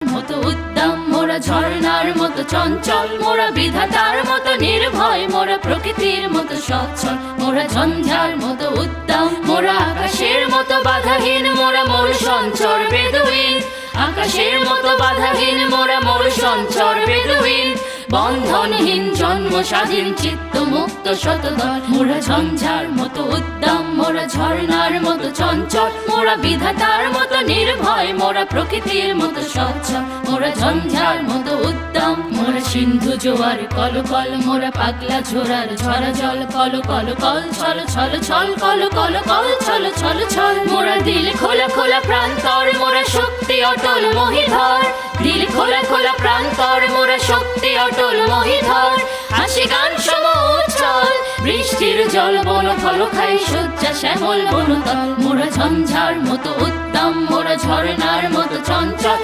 মতো মোরা ঝর্ণার মতো চঞ্চল, মোরা বিধাতার মতো নির্ভয়, মোরা প্রকৃতির মতো সচ্ছল, মোরা ঝঞ্ঝার মতো মোরা আকাশের মতো বাধাহীন, মোরা মোর সঞ্চর বেদুইন। আকাশের মতো বাধাহীন, মোরা মোর সঞ্চর বেদুইন। বন্ধনহীন জন্ম স্বাধীন চিত্ত মুক্ত শতদল মোরা ঝঞ্ঝার মতো উদ্দাম মোরা ঝর্ণার মতো চঞ্চল, মোরা বিধাতার মতো নির্ভয়, মোরা প্রকৃতির মতো স্বচ্ছ মোরা ঝঞ্ঝার মতো উদ্দাম মোরা সিন্ধু জোয়ার কল কল মোরা পাগলা ঝোরার ঝরা জল কল কল কল ছল ছল ছল কল কল কল ছল ছল ছল, মোরা দিল খোলা খোলা প্রান্তর, মোরা শক্তি অটল মহিধর, দিল খোলা খোলা প্রান্তর, মোরা শক্তি অটল মহিধর, হাসি গান সম উচ্ছল বৃষ্টির জল বল ফল খাই সজ্জা শ্যামল বনতল মোরা ঝঞ্ঝার মতো উত্তম, মোরা ঝর্ণার মতো চঞ্চল।